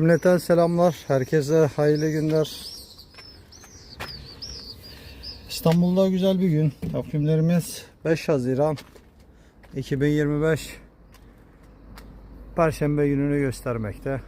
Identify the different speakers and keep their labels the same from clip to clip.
Speaker 1: Cümleten selamlar. Herkese hayırlı günler. İstanbul'da güzel bir gün. Takvimlerimiz 5 Haziran 2025 Perşembe gününü göstermekte.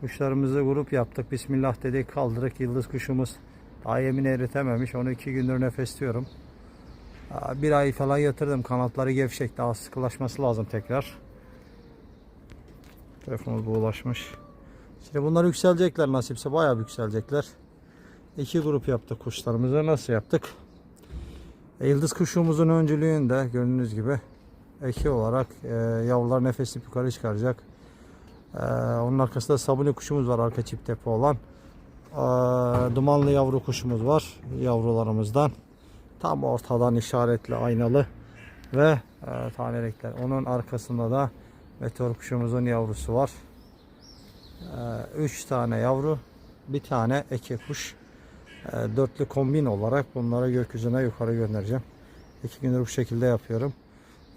Speaker 1: Kuşlarımızı grup yaptık. Bismillah dedik. Kaldırık yıldız kuşumuz daha yemin eritememiş. Onu iki gündür nefesliyorum. Bir ay falan yatırdım. Kanatları gevşek. Daha sıkılaşması lazım tekrar. Telefonumuz buğulaşmış. Şimdi bunlar yükselecekler nasipse bayağı yükselecekler. İki grup yaptık kuşlarımızı. Nasıl yaptık? E, Yıldız kuşumuzun öncülüğünde gördüğünüz gibi eki olarak e, yavrular nefesli yukarı çıkaracak. E, onun arkasında sabuni kuşumuz var arka çift tepe olan. E, dumanlı yavru kuşumuz var yavrularımızdan. Tam ortadan işaretli aynalı ve e, tanelikler. Onun arkasında da meteor kuşumuzun yavrusu var. 3 tane yavru, bir tane eke kuş. Ee, Dörtlü kombin olarak bunları gökyüzüne yukarı göndereceğim. İki gündür bu şekilde yapıyorum.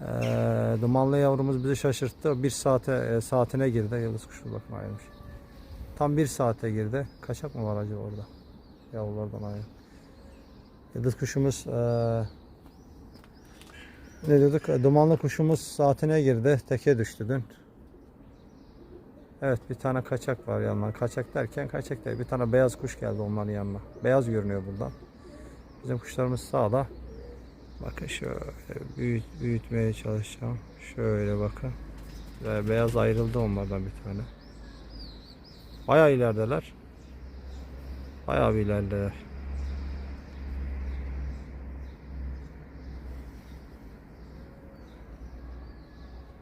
Speaker 1: Ee, Dumanlı yavrumuz bizi şaşırttı. Bir saate e, saatine girdi. Yıldız kuşu bakma ayrılmış. Tam bir saate girdi. Kaçak mı var acaba orada? Yavrulardan ayrı. Yıldız kuşumuz e, ne diyorduk? Dumanlı kuşumuz saatine girdi. Teke düştü dün. Evet bir tane kaçak var yanına. Kaçak derken kaçak değil. Bir tane beyaz kuş geldi onların yanına. Beyaz görünüyor buradan. Bizim kuşlarımız sağda. Bakın şöyle büyüt, büyütmeye çalışacağım. Şöyle bakın. Beyaz ayrıldı onlardan bir tane. Bayağı ilerideler. Bayağı bir ilerideler.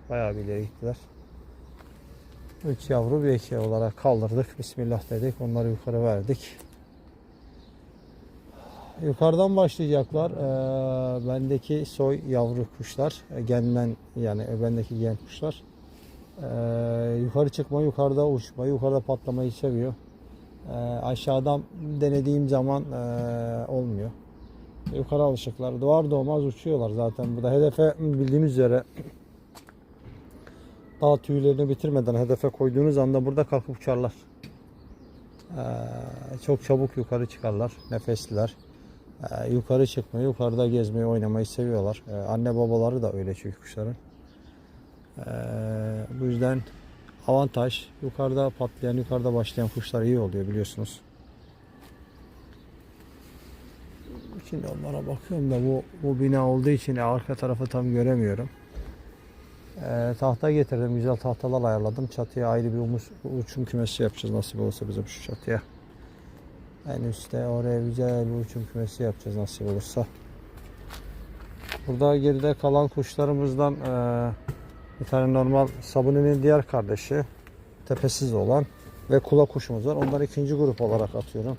Speaker 1: Bayağı bir ileri gittiler. Üç yavru bir eke olarak kaldırdık. Bismillah dedik. Onları yukarı verdik. Yukarıdan başlayacaklar. Ee, bendeki soy yavru kuşlar. e, Genmen yani e, bendeki gen kuşlar. Ee, yukarı çıkma, yukarıda uçma, yukarıda patlamayı seviyor. Ee, aşağıdan denediğim zaman e, olmuyor. Yukarı alışıklar. Doğar doğmaz uçuyorlar zaten. Bu da hedefe bildiğimiz üzere daha tüylerini bitirmeden hedefe koyduğunuz anda burada kalkıp uçarlar. Ee, çok çabuk yukarı çıkarlar. Nefesliler. Ee, yukarı çıkmayı, yukarıda gezmeyi, oynamayı seviyorlar. Ee, anne babaları da öyle çünkü kuşların. Ee, bu yüzden avantaj yukarıda patlayan, yukarıda başlayan kuşlar iyi oluyor biliyorsunuz. Şimdi onlara bakıyorum da bu, bu bina olduğu için arka tarafı tam göremiyorum. Ee, tahta getirdim. Güzel tahtalar ayarladım. Çatıya ayrı bir umus, uçum kümesi yapacağız. Nasip olursa bizim şu çatıya. En üstte oraya güzel bir uçum kümesi yapacağız nasip olursa. Burada geride kalan kuşlarımızdan eee, bir tane normal sabuninin diğer kardeşi tepesiz olan ve kula kuşumuz var. Onları ikinci grup olarak atıyorum.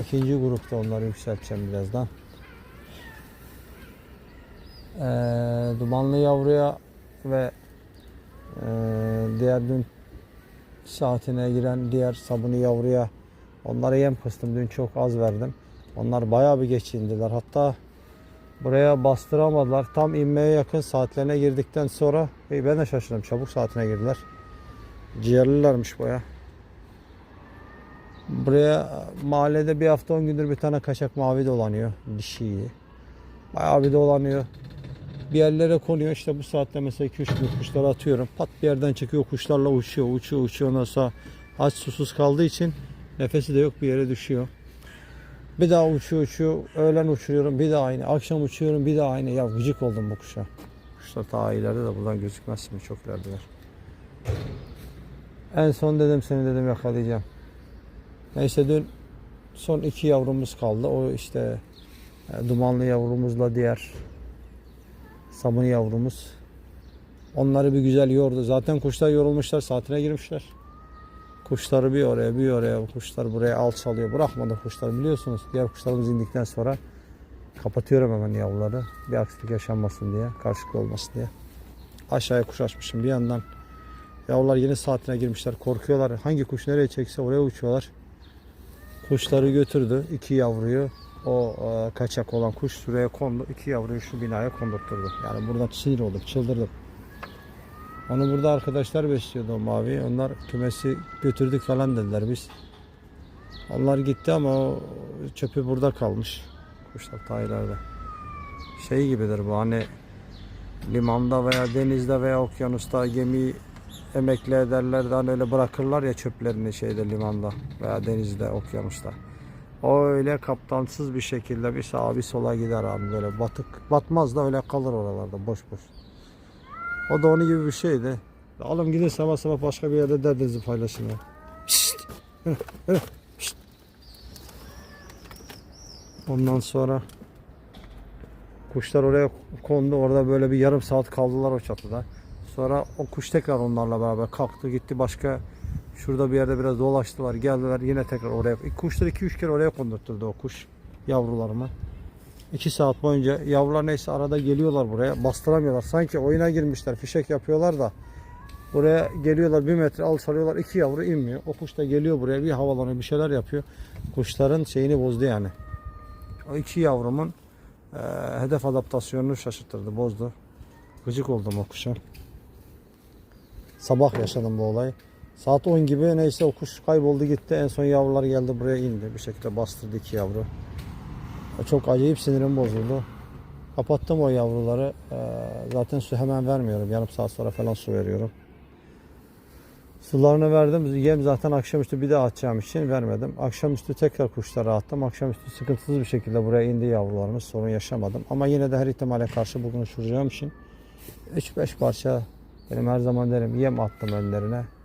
Speaker 1: İkinci grupta onları yükselteceğim birazdan. Eee, dumanlı yavruya ve eee, diğer dün saatine giren diğer sabunu yavruya onlara yem kıstım. Dün çok az verdim. Onlar bayağı bir geç indiler. Hatta buraya bastıramadılar. Tam inmeye yakın saatlerine girdikten sonra hey, ben de şaşırdım. Çabuk saatine girdiler. Ciğerlilermiş baya. Buraya mahallede bir hafta 10 gündür bir tane kaçak mavi dolanıyor. Dişi. Bayağı bir dolanıyor bir yerlere konuyor. İşte bu saatte mesela 2-3 gün kuşları atıyorum. Pat bir yerden çıkıyor kuşlarla uçuyor, uçuyor, uçuyor. Ondan sonra aç susuz kaldığı için nefesi de yok bir yere düşüyor. Bir daha uçuyor, uçuyor. Öğlen uçuruyorum bir daha aynı. Akşam uçuyorum bir daha aynı. Ya gıcık oldum bu kuşa. Kuşlar ta ileride de buradan gözükmez mi? Çok ilerideler. En son dedim seni dedim yakalayacağım. Neyse dün son iki yavrumuz kaldı. O işte e, dumanlı yavrumuzla diğer Sabun yavrumuz. Onları bir güzel yordu. Zaten kuşlar yorulmuşlar. Saatine girmişler. Kuşları bir oraya bir oraya. Kuşlar buraya alçalıyor. Bırakmadı kuşlar biliyorsunuz. Diğer kuşlarımız indikten sonra kapatıyorum hemen yavruları. Bir aksilik yaşanmasın diye. Karşılıklı olmasın diye. Aşağıya kuş açmışım bir yandan. Yavrular yeni saatine girmişler. Korkuyorlar. Hangi kuş nereye çekse oraya uçuyorlar. Kuşları götürdü. iki yavruyu o e, kaçak olan kuş şuraya kondu. iki yavruyu şu binaya kondurtturdu. Yani buradan sinir oldum, çıldırdım. Onu burada arkadaşlar besliyordu o mavi. Onlar kümesi götürdük falan dediler biz. Onlar gitti ama o çöpü burada kalmış. Kuşlar taylarda. Şey gibidir bu hani limanda veya denizde veya okyanusta gemiyi emekli ederler de hani öyle bırakırlar ya çöplerini şeyde limanda veya denizde okyanusta. Öyle kaptansız bir şekilde bir sağa bir sola gider abi böyle batık batmaz da öyle kalır oralarda boş boş. O da onun gibi bir şeydi. Alım gidin sabah sabah başka bir yerde derdinizi paylaşın ya. Yürü, şşt! Ondan sonra kuşlar oraya kondu. Orada böyle bir yarım saat kaldılar o çatıda. Sonra o kuş tekrar onlarla beraber kalktı gitti başka şurada bir yerde biraz dolaştılar geldiler yine tekrar oraya. Kuşlar 2-3 kere oraya kondurtturdu o kuş yavrularımı. 2 saat boyunca yavrular neyse arada geliyorlar buraya bastıramıyorlar. Sanki oyuna girmişler fişek yapıyorlar da buraya geliyorlar bir metre al sarıyorlar iki yavru inmiyor. O kuş da geliyor buraya bir havalanıyor bir şeyler yapıyor. Kuşların şeyini bozdu yani. O iki yavrumun eee, hedef adaptasyonunu şaşırttırdı bozdu. Gıcık oldum o kuşa. Sabah yaşadım bu olayı. Saat 10 gibi neyse o kuş kayboldu gitti. En son yavrular geldi buraya indi. Bir şekilde bastırdı iki yavru. O Çok acayip sinirim bozuldu. Kapattım o yavruları. Ee, zaten su hemen vermiyorum. Yarım saat sonra falan su veriyorum. Sularını verdim. Yem zaten akşamüstü bir daha atacağım için vermedim. Akşamüstü tekrar kuşları attım. Akşamüstü sıkıntısız bir şekilde buraya indi yavrularımız. Sorun yaşamadım. Ama yine de her ihtimale karşı bugün uçuracağım için 3-5 parça benim her zaman derim yem attım önlerine.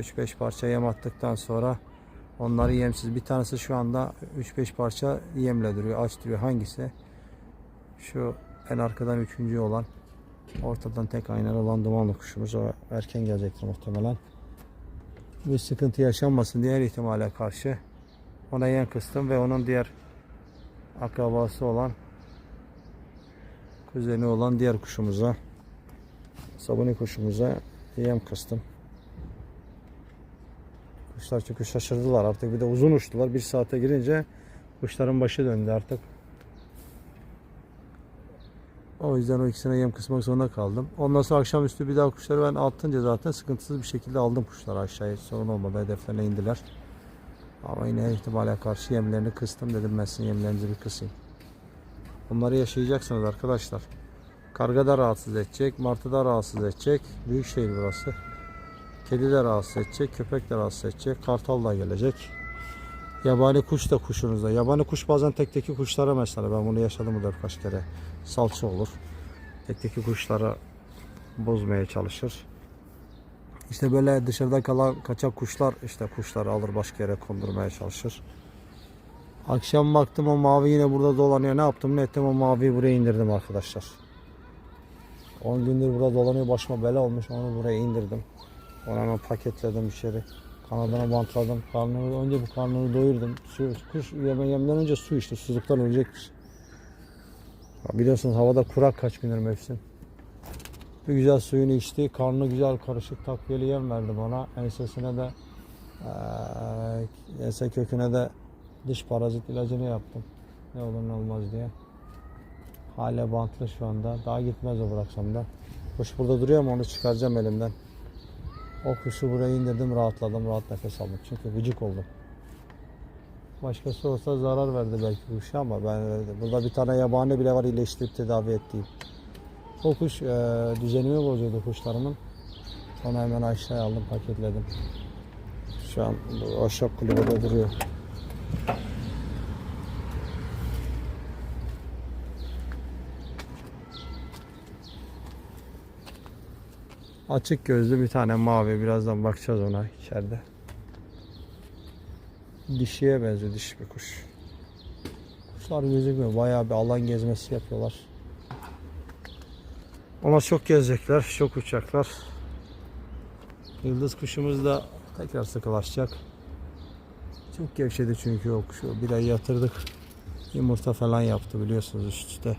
Speaker 1: 3-5 parça yem attıktan sonra onları yemsiz. Bir tanesi şu anda 3-5 parça yemle duruyor. Aç duruyor. Hangisi? Şu en arkadan üçüncü olan ortadan tek aynalı olan dumanlı kuşumuz. O erken gelecektir muhtemelen. Bir sıkıntı yaşanmasın diye her ihtimale karşı ona yem kıstım ve onun diğer akrabası olan kuzeni olan diğer kuşumuza sabuni kuşumuza yem kıstım. Kuşlar çünkü şaşırdılar artık bir de uzun uçtular. Bir saate girince kuşların başı döndü artık. O yüzden o ikisine yem kısmak zorunda kaldım. Ondan sonra akşamüstü bir daha kuşları ben attınca zaten sıkıntısız bir şekilde aldım kuşları aşağıya. Sorun olmadı hedeflerine indiler. Ama yine ihtimale karşı yemlerini kıstım dedim ben sizin yemlerinizi bir kısayım. Bunları yaşayacaksınız arkadaşlar. Karga da rahatsız edecek, martı da rahatsız edecek. Büyük şehir burası. Kedi de rahatsız edecek, köpek de rahatsız edecek, kartal da gelecek. Yabani kuş da kuşunuzda. Yabani kuş bazen tekteki kuşlara mesela ben bunu yaşadım burada birkaç kere. Salça olur. Tekteki kuşları bozmaya çalışır. İşte böyle dışarıda kalan kaçak kuşlar işte kuşları alır başka yere kondurmaya çalışır. Akşam baktım o mavi yine burada dolanıyor. Ne yaptım ne ettim o maviyi buraya indirdim arkadaşlar. 10 gündür burada dolanıyor başıma bela olmuş onu buraya indirdim. Hemen paketledim içeri. Kanadına bantladım. Karnını, önce bu karnını doyurdum. Su, kuş yeme, önce su içti. Susuzluktan ölecekmiş. Biliyorsunuz havada kurak kaç gündür mevsim. Bir güzel suyunu içti. Karnı güzel karışık takviyeli yem verdi bana. Ensesine de eee ense köküne de dış parazit ilacını yaptım. Ne olur ne olmaz diye. Hala bantlı şu anda. Daha gitmez o bıraksam da. Kuş burada duruyor ama onu çıkaracağım elimden. O kuşu buraya indirdim rahatladım rahat nefes aldım çünkü gıcık oldum. Başkası olsa zarar verdi belki kuşa ama ben burada bir tane yabani bile var iyileştirip tedavi ettiğim. O kuş e, düzenimi bozuyordu kuşlarımın. Onu hemen aşağıya aldım paketledim. Şu an bu ahşap kulübede duruyor. Açık gözlü bir tane mavi. Birazdan bakacağız ona içeride. Dişiye benziyor dişi bir kuş. Kuşlar gözükmüyor. Bayağı bir alan gezmesi yapıyorlar. Ama çok gezecekler, çok uçacaklar. Yıldız kuşumuz da tekrar sıkılaşacak. Çok gevşedi çünkü o kuşu. Bir ay yatırdık. Yumurta falan yaptı biliyorsunuz üst üste.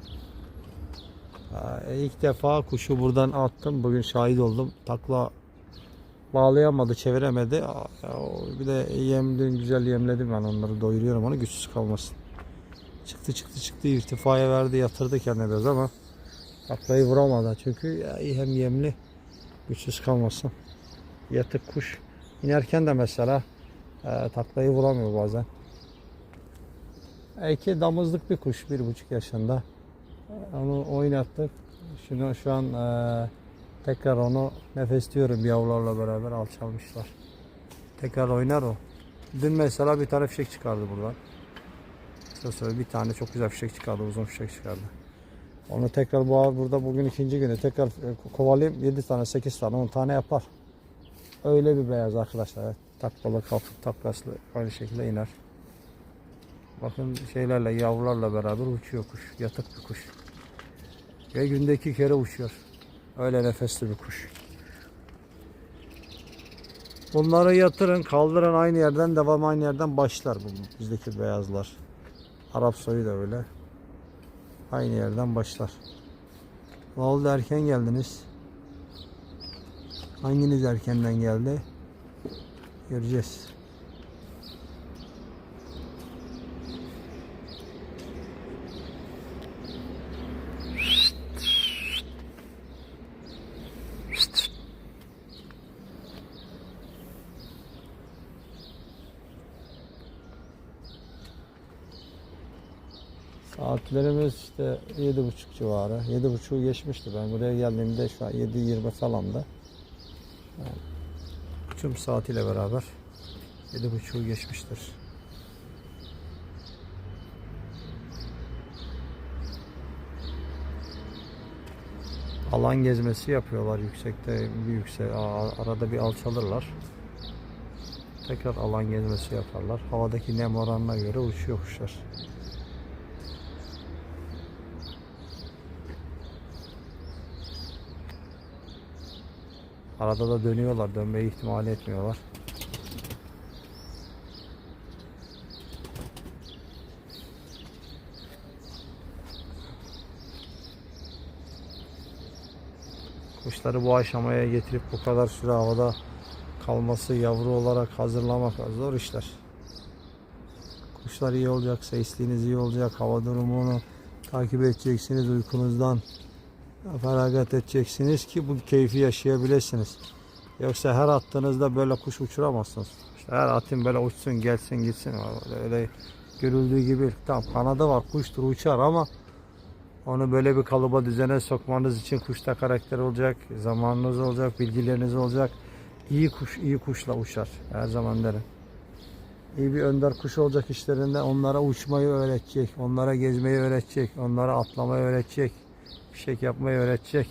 Speaker 1: Ha, İlk defa kuşu buradan attım. Bugün şahit oldum. Takla bağlayamadı, çeviremedi. Bir de yem dün güzel yemledim ben onları doyuruyorum onu güçsüz kalmasın. Çıktı çıktı çıktı irtifaya verdi yatırdı kendine biraz ama Taklayı vuramadı çünkü hem yemli güçsüz kalmasın. Yatık kuş. İnerken de mesela e, taklayı vuramıyor bazen. Eki damızlık bir kuş bir buçuk yaşında. Onu oynattık. Şunu şu an e, tekrar onu nefesliyorum yavrularla beraber alçalmışlar. Tekrar oynar o. Dün mesela bir tane fişek çıkardı buradan. Söyleyeyim, bir tane çok güzel fişek çıkardı, uzun fişek çıkardı. Onu tekrar bu burada bugün ikinci günü tekrar e, kovalayayım 7 tane 8 tane 10 tane yapar. Öyle bir beyaz arkadaşlar. Taklalı kalkıp taklaslı aynı şekilde iner. Bakın şeylerle yavrularla beraber uçuyor kuş. Yatık bir kuş. Ve günde iki kere uçuyor. Öyle nefesli bir kuş. Bunları yatırın, kaldırın aynı yerden, devam aynı yerden başlar bu bizdeki beyazlar. Arap soyu da öyle. Aynı yerden başlar. Ne oldu erken geldiniz? Hanginiz erkenden geldi? Göreceğiz. Saatlerimiz işte yedi buçuk civarı. Yedi buçuğu geçmişti. Ben buraya geldiğimde şu an yedi yirmi falandı. Yani tüm saatiyle beraber yedi buçuğu geçmiştir. Alan gezmesi yapıyorlar yüksekte bir yüksek arada bir alçalırlar. Tekrar alan gezmesi yaparlar. Havadaki nem oranına göre uçuyor kuşlar. Arada da dönüyorlar. Dönmeyi ihtimal etmiyorlar. Kuşları bu aşamaya getirip bu kadar süre havada kalması, yavru olarak hazırlamak zor işler. Kuşlar iyi olacak, sesliğiniz iyi olacak, hava durumunu takip edeceksiniz uykunuzdan feragat edeceksiniz ki bu keyfi yaşayabilirsiniz. Yoksa her attığınızda böyle kuş uçuramazsınız. İşte her atın böyle uçsun gelsin gitsin öyle, öyle görüldüğü gibi tam kanadı var kuştur uçar ama onu böyle bir kalıba düzene sokmanız için kuşta karakter olacak, zamanınız olacak, bilgileriniz olacak. İyi kuş iyi kuşla uçar her zaman derim. İyi bir önder kuş olacak işlerinde onlara uçmayı öğretecek, onlara gezmeyi öğretecek, onlara atlamayı öğretecek fişek yapmayı öğretecek.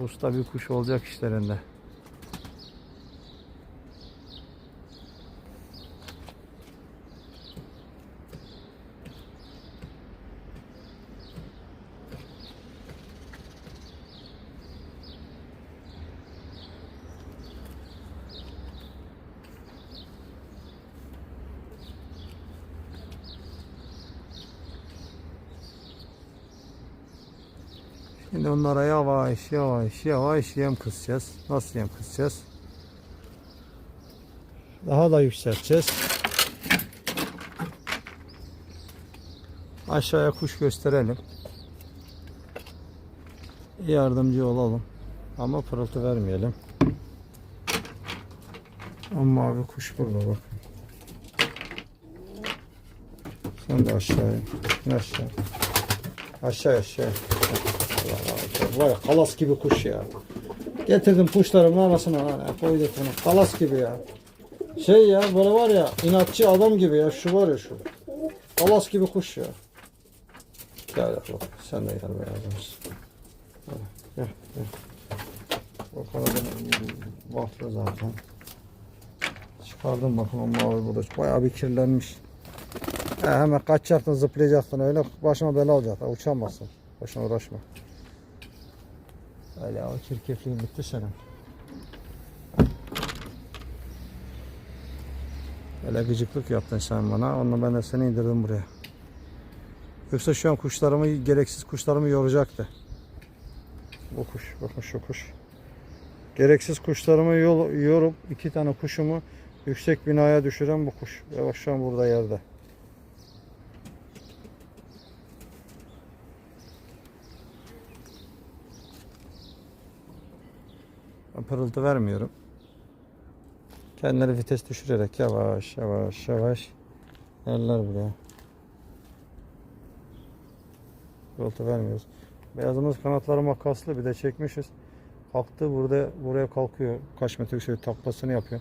Speaker 1: Usta bir kuş olacak işlerinde. Şimdi onlara yavaş yavaş yavaş yem kısacağız. Nasıl yem kısacağız? Daha da yükselteceğiz. Aşağıya kuş gösterelim. Yardımcı olalım. Ama pırıltı vermeyelim. Ama abi kuş burada bak. Sen de aşağıya. in Aşağı. Aşağı aşağı. Var ya kalas gibi kuş ya. Getirdim kuşlarımın arasına hani koyduk bunu. Kalas gibi ya. Şey ya böyle var ya inatçı adam gibi ya şu var ya şu. Kalas gibi kuş ya. Gel bak sen de gel beyazımız. Hadi, Gel gel. O kanadın vakti zaten. Çıkardım bakın o mavi burada bayağı bir kirlenmiş. He, hemen kaçacaktın zıplayacaktın öyle başıma bela olacaktı uçamazsın. Boşuna uğraşma. Öyle o çirkefliğin bitti senin. Öyle gıcıklık yaptın sen bana. Onunla ben de seni indirdim buraya. Yoksa şu an kuşlarımı, gereksiz kuşlarımı yoracaktı. Bu kuş, bakın şu kuş. Gereksiz kuşlarımı yorup iki tane kuşumu yüksek binaya düşüren bu kuş. Ve şu an burada yerde. Pırıltı vermiyorum. Kendileri vites düşürerek yavaş yavaş yavaş yerler buraya. Pırıltı vermiyoruz. Beyazımız kanatları makaslı bir de çekmişiz. Kalktı burada buraya kalkıyor. Kaç metre şöyle taklasını yapıyor.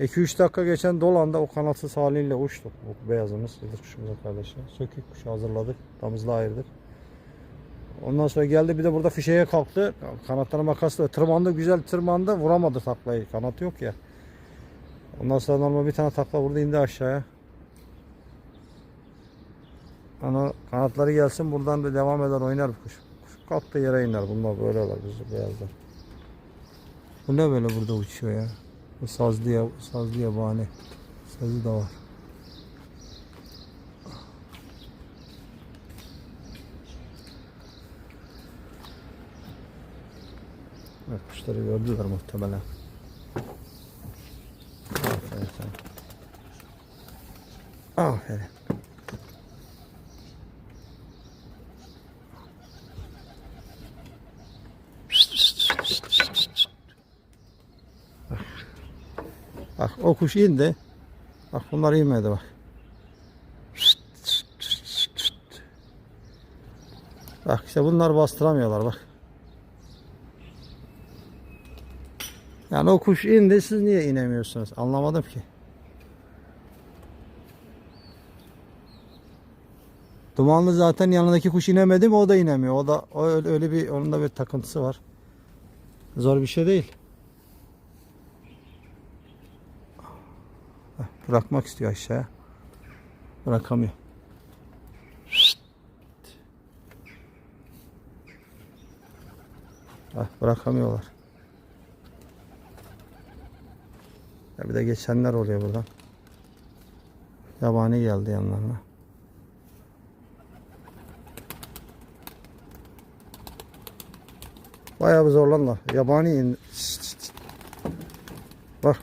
Speaker 1: 2-3 dakika geçen dolanda o kanatsız haliyle uçtu. Bu beyazımız, yıldız kuşumuzun kardeşi. Sökük kuşu hazırladık. Damızla ayırdık. Ondan sonra geldi bir de burada fişeye kalktı. Kanatları makasla tırmandı güzel tırmandı. Vuramadı taklayı. Kanat yok ya. Ondan sonra normal bir tane takla vurdu indi aşağıya. Ana kanatları gelsin buradan da devam eder oynar bu kuş. Kuş kalktı yere iner. Bunlar böyleler bizim beyazlar. Bu ne böyle burada uçuyor ya? Bu sazlı ya, sazlı yabani. Sazı da var. Evet, kuşları gördüler muhtemelen. Aferin sana. Aferin. Bak o kuş indi. Bak bunlar inmedi bak. Bak işte bunlar bastıramıyorlar bak. Yani o kuş indi siz niye inemiyorsunuz? Anlamadım ki. Dumanlı zaten yanındaki kuş inemedi mi o da inemiyor. O da o öyle, öyle bir onun da bir takıntısı var. Zor bir şey değil. Bırakmak istiyor aşağıya. Bırakamıyor. Heh, bırakamıyorlar. Ya bir de geçenler oluyor buradan. Yabani geldi yanlarına. Bayağı bir zorlanlar. Yabani in. Şşt, şşt, şşt. Bak